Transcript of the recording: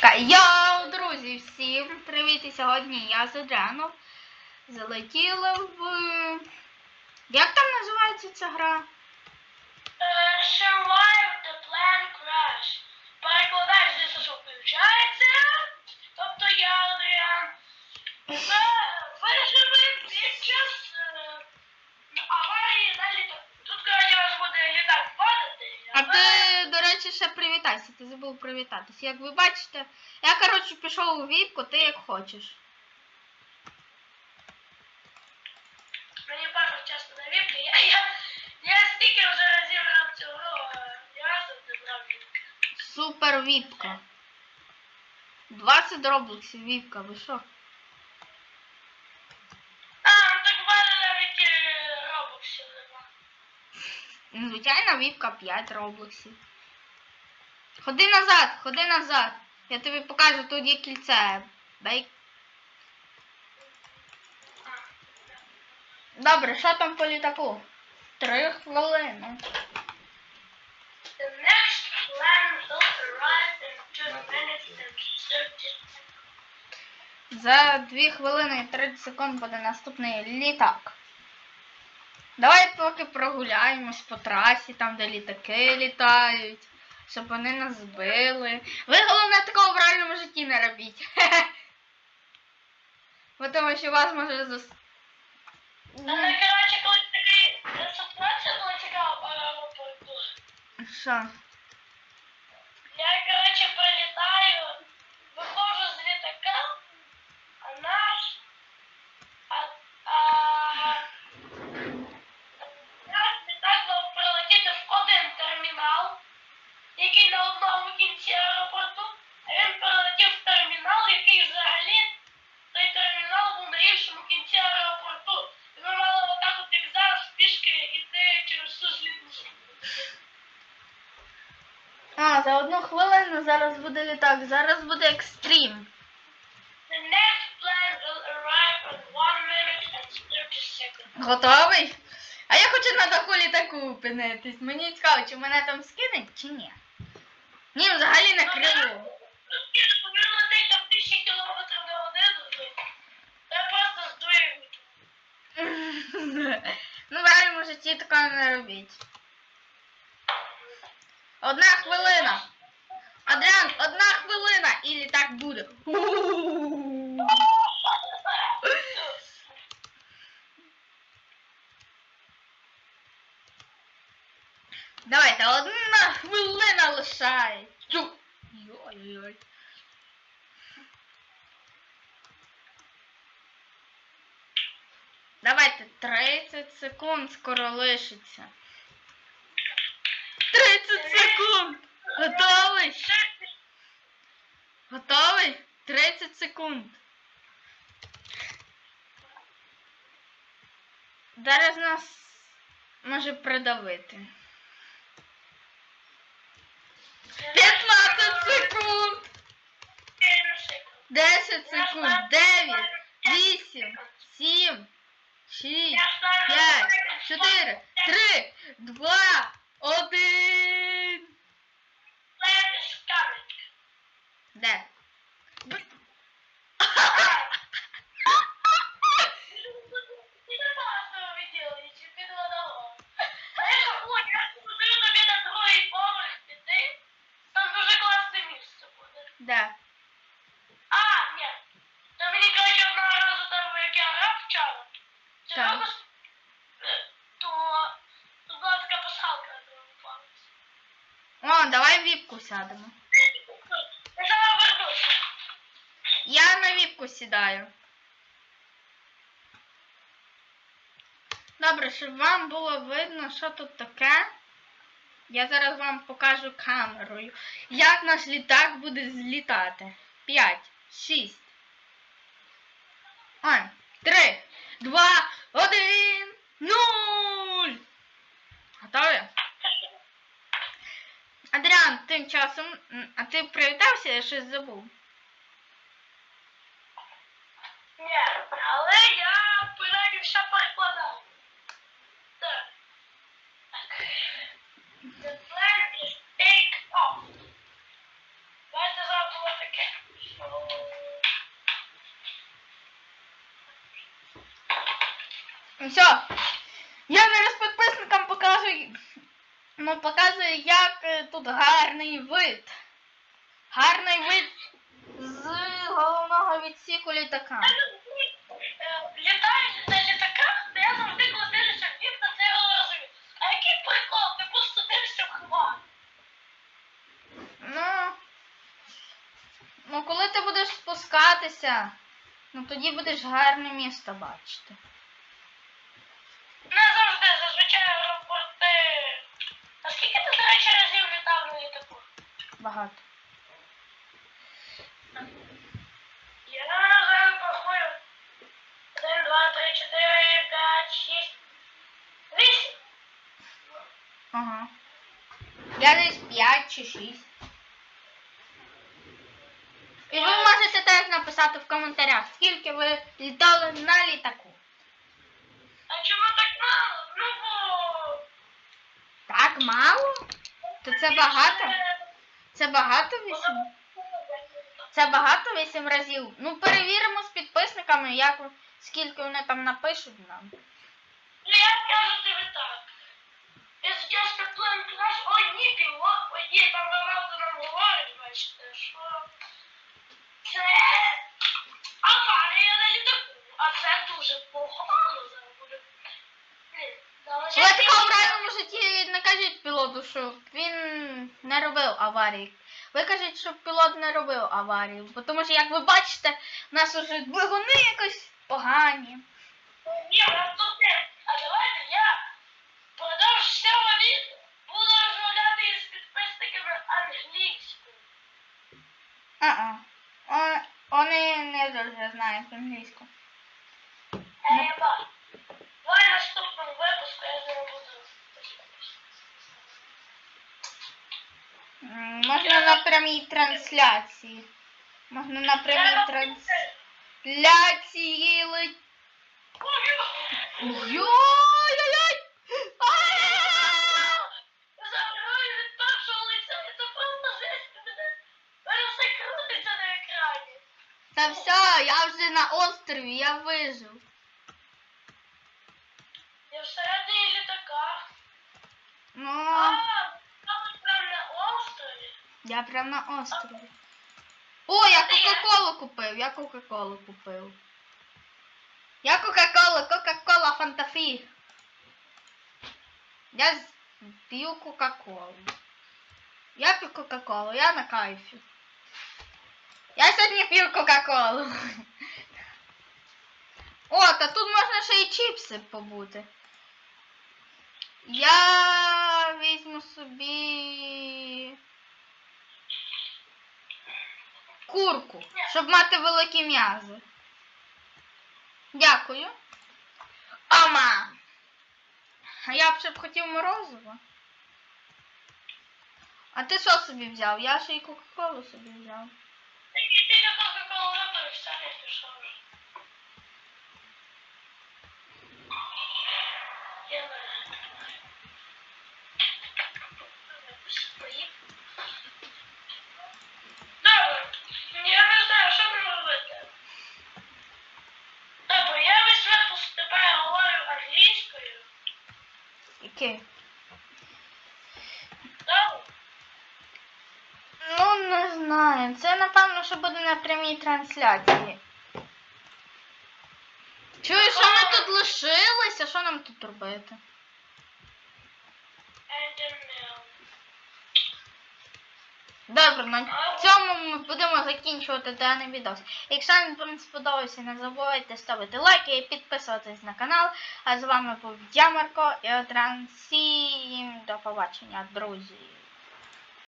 Чекай, йоу, друзі, всім привіт! І сьогодні я з Адріаном залетіла в. Як там називається ця гра? Е, Survive the plan crash. Перекладач що включається. Тобто я, Адріан, е, виживе під час е, аварії на літаку. Тут, коротше, у вас буде літак падати. А ти, до речі, ще привітайся, привітатися. Як ви бачите, я, коротше, пішов у віпку, ти як хочеш. Мені пару часто на віпки. Я, я, я стільки вже разів грав цю гру, ні разу не брав віпки. Супер віпка. 20 роблоксів віпка, ви що? А, ну Звичайна віпка 5 роблоксів. Ходи назад, ходи назад. Я тобі покажу, тут є кільце. Бей. Добре, що там по літаку? Три хвилини. The next plan will arrive in two minutes and 30 seconds. За 2 хвилини і 30 секунд буде наступний літак. Давай поки прогуляємось по трасі, там де літаки літають, щоб вони нас збили. Ви головне такого в реальному житті не робіть. Бо тому що вас може зас... Але, коротше, коли такий е, ситуація була цікава по аеропорту. Що? Я, коротше, прилітаю, виходжу з літака, а наш, а, а, наш літак мав прилетіти в один термінал, який на одному кінці аеропорту, а він прилетів в термінал, який взагалі, той термінал був на іншому кінці аеропорту. І ми мали отак от як зараз пішки йти через всю злітну смугу. А, за одну зараз буде літак, зараз буде екстрім. The next plan will arrive in one minute and 30 seconds. Готовий? А я хочу на даху літаку опинитись. Мені цікаво, чи мене там скинуть, чи ні. Ні, взагалі на ну, я просто здує. Ну, в реальному житті такого не робіть. Одна хвилина. Адріан, одна хвилина і літак буде. Давайте, одна хвилина лишається. Йой-йой. Давайте 30 секунд скоро лишиться. 30 секунд! Готовий? Готовий? 30 секунд. Зараз нас може придавити. 15 секунд! 10 секунд! 9, 8, 7, 6, 5, 4, 3, 2, 1. Де? Де? А, ні. Та мені коротше одного разу там, як я грав вчора, чи Так. робиш, то тут була така пасхалка на тому. О, давай в віпку сядемо. Я зараз вернуся. Я на віпку сідаю. Добре, щоб вам було видно, що тут таке. Я зараз вам покажу камерою, як наш літак буде злітати. 5, 6. Ой, 3, 2, 1, 0. Готові? Адріан, тим часом, а ти привітався, я щось забув. Ні, але я принаймні все. Так. Так. The plan is take Все. Я зараз підписникам покажу, ну, показую, як е, тут гарний вид. Гарний вид головного відсіку літака. Е, Літають на літаках, де я завжди коли дивлюся в вікна, це я розумію. А який прикол? Ти просто дивишся в хмар. Ну, ну, коли ти будеш спускатися, ну тоді будеш гарне місто бачити. Не завжди, зазвичай аеропорти. А скільки ти, до речі, разів літав на літаку? Багато. Я зараз порахую. Один, два, три, чотири, п'ять, шість. Вісім. Ага. Я десь 5 чи 6. І ви можете теж написати в коментарях, скільки ви літали на літаку. А чому так мало? Ну бо. Так мало? То це багато? Це багато вісім? Це багато вісім разів. Ну перевіримо з підписниками, як ви- скільки вони там напишуть нам. Ну я кажу тобі так. It's just a plane crash. Ой, ні, пілот, ой, там багато нам говорить, бачите, що це аварія на літаку, а це дуже погано зараз. Але така в реальному житті не кажіть пілоту, що він не робив аварії. Ви кажіть, що пілот не робив аварії. Бо Тому що, як ви бачите, у нас уже двигуни якось погані. Ні, тут не. А давайте я продовж цього відео буду розмовляти із підписниками англійською. А-а. Вони не дуже знають англійську. Е, ба. Давай наступному випуску я з ними буду. М, Можна на прямій трансляції. Можна на прямій трансляції летіти. Йой-йой-йой! А! Заграю від першого лиця, і це просто жесть мене. Мене все крутиться на екрані. Та вже на острові, я вижив. Я всередині літака. Ну, А, там прям на острові. я прям на острові. О, я Кока-Колу купив, я Кока-Колу купив. Я Кока-Кола, Кока-Кола Фантафі. Я п'ю Кока-Колу. Я п'ю Кока-Колу, я на кайфі. Я сьогодні п'ю Кока-Колу. О, та тут можна ще й чіпси побути. Я візьму собі курку, щоб мати великі м'язи. Дякую. Ама. А я б ще б хотів морозиво. А ти що собі взяв? Я ще й Кока-Колу собі взяв. Ти на Кока-Колу випив, все не пішов вже. Я не Поїв. Добре, я не знаю, що мені робити. Добре, я весь випуск тепер говорю англійською. Добре? Ну, не знаю. Це напевно, що буде на прямій трансляції. Чуєш, що ми тут лишилися? Що нам тут робити? Добре, на цьому ми будемо закінчувати даний відос. Якщо вам сподобався, не забувайте ставити лайки і підписуватись на канал. А з вами був я, Марко, і Отран. Всім до побачення, друзі.